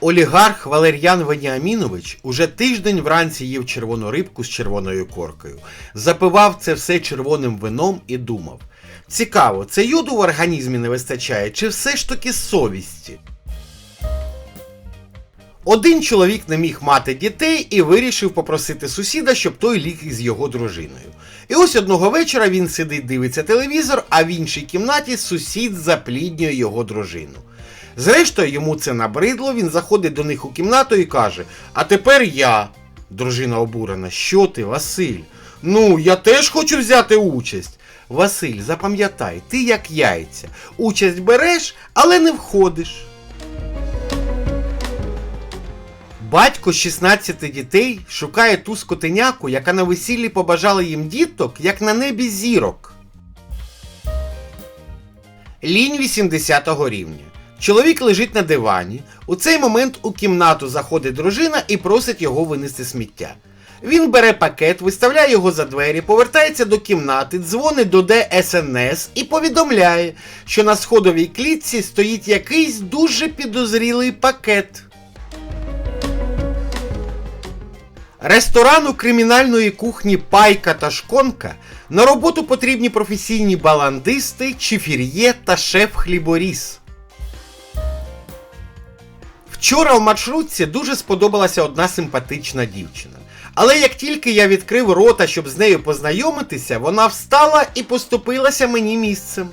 Олігарх Валер'ян Веніамінович уже тиждень вранці їв червону рибку з червоною коркою, запивав це все червоним вином і думав: цікаво, це йоду в організмі не вистачає, чи все ж таки совісті? Один чоловік не міг мати дітей і вирішив попросити сусіда, щоб той ліг із його дружиною. І ось одного вечора він сидить, дивиться телевізор, а в іншій кімнаті сусід запліднює його дружину. Зрештою, йому це набридло, він заходить до них у кімнату і каже: А тепер я. Дружина обурена, що ти, Василь? Ну, я теж хочу взяти участь. Василь, запам'ятай, ти як яйця. Участь береш, але не входиш. Батько з 16 дітей шукає ту скотиняку, яка на весіллі побажала їм діток, як на небі зірок. Лінь 80 рівня. Чоловік лежить на дивані. У цей момент у кімнату заходить дружина і просить його винести сміття. Він бере пакет, виставляє його за двері, повертається до кімнати, дзвонить до ДСНС і повідомляє, що на сходовій клітці стоїть якийсь дуже підозрілий пакет. Ресторану кримінальної кухні Пайка та Шконка на роботу потрібні професійні баландисти, чифір'є та шеф-хліборіз. Вчора в маршрутці дуже сподобалася одна симпатична дівчина. Але як тільки я відкрив рота, щоб з нею познайомитися, вона встала і поступилася мені місцем.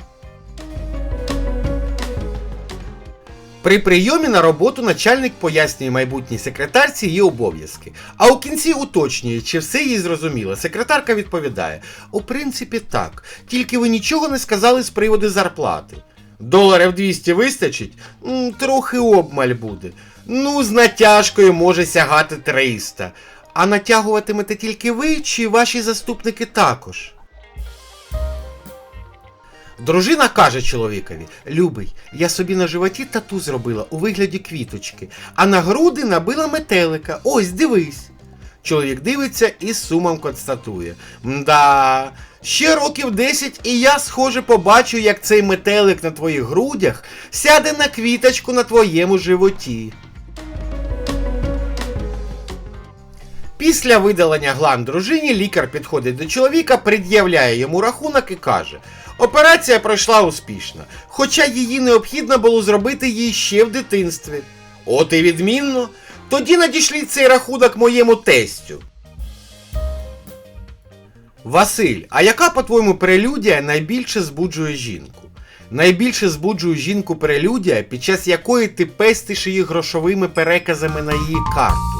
При прийомі на роботу начальник пояснює майбутній секретарці її обов'язки, а у кінці уточнює, чи все їй зрозуміло. Секретарка відповідає: у принципі, так, тільки ви нічого не сказали з приводу зарплати. Доларів 200 вистачить? Трохи обмаль буде. Ну, з натяжкою може сягати 300. А натягуватимете тільки ви чи ваші заступники також? Дружина каже чоловікові: Любий, я собі на животі тату зробила у вигляді квіточки, а на груди набила метелика. Ось дивись. Чоловік дивиться і сумом констатує: Мда, ще років 10 і я, схоже, побачу, як цей метелик на твоїх грудях сяде на квіточку на твоєму животі. Після видалення гланд дружині лікар підходить до чоловіка, пред'являє йому рахунок і каже: Операція пройшла успішно, хоча її необхідно було зробити їй ще в дитинстві. От і відмінно. Тоді надішліть цей рахунок моєму тестю. Василь, а яка, по-твоєму, прелюдія найбільше збуджує жінку? Найбільше збуджує жінку прелюдія, під час якої ти пестиш її грошовими переказами на її карту.